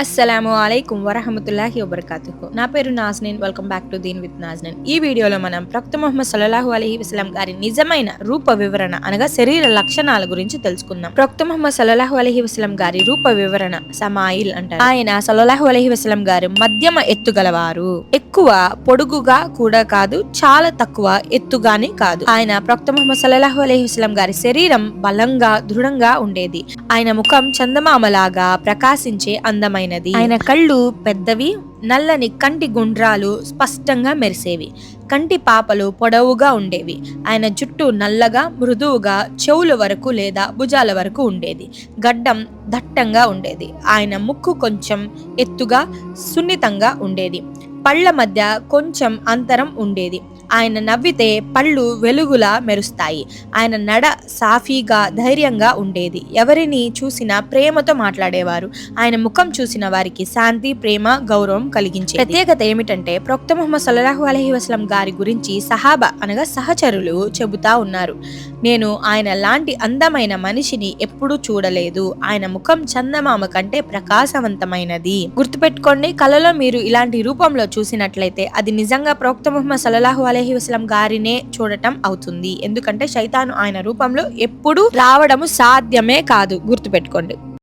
అస్సలాము అయికం వరహమతుల్లాహి వబర్కాతుహు. నా పేరు Nazneen welcome back to Deen with Nazneen. ఈ వీడియోలో మనం ప్రక్త మొహమ్మద్ సల్లాహు అలైహి వసలం గారి నిజమైన రూప వివరణ అనగా శరీర లక్షణాల గురించి తెలుసుకుందాం. ప్రక్త మొహమ్మద్ సల్లాహు అలైహి వసలం గారి రూప వివరణ సమాయిల్ అంటారు. ఆయన సల్లాహు అలైహి వసలం గారు మధ్యమ ఎత్తుగలవారు ఎక్కువ పొడుగుగా కూడా కాదు చాలా తక్కువ ఎత్తుగానే కాదు. ఆయన ప్రక్త ముహమ్మద్ సల్లాహు అలైహి గారి శరీరం బలంగా దృఢంగా ఉండేది. ఆయన ముఖం చందమామలాగా ప్రకాశించే అందమైనది. ఆయన కళ్ళు పెద్దవి నల్లని కంటి గుండ్రాలు స్పష్టంగా మెరిసేవి. కంటి పాపలు పొడవుగా ఉండేవి. ఆయన జుట్టు నల్లగా మృదువుగా చెవుల వరకు లేదా భుజాల వరకు ఉండేది. గడ్డం దట్టంగా ఉండేది. ఆయన ముక్కు కొంచెం ఎత్తుగా సున్నితంగా ఉండేది. పళ్ళ మధ్య కొంచెం అంతరం ఉండేది. ఆయన నవ్వితే పళ్ళు వెలుగులా మెరుస్తాయి. ఆయన నడ సాఫీగా ధైర్యంగా ఉండేది. ఎవరిని చూసినా ప్రేమతో మాట్లాడేవారు. ఆయన ముఖం చూసిన వారికి శాంతి ప్రేమ గౌరవం కలిగించే ప్రత్యేకత ఏమిటంటే ప్రొక్త ముహమ్మద్ సల్లాహు అలహి వసలం గారి గురించి సహాబా అనగా సహచరులు చెబుతా ఉన్నారు. నేను ఆయన లాంటి అందమైన మనిషిని ఎప్పుడూ చూడలేదు. ఆయన ముఖం చందమామ కంటే ప్రకాశవంతమైనది. గుర్తుపెట్టుకోండి కలలో మీరు ఇలాంటి రూపంలో చూసినట్లయితే అది నిజంగా ప్రవక్త ముహమ్మద్ సల్లాహు అలహి వసలం గారినే చూడటం అవుతుంది. ఎందుకంటే శైతాను ఆయన రూపంలో ఎప్పుడు రావడము సాధ్యమే కాదు. గుర్తుపెట్టుకోండి.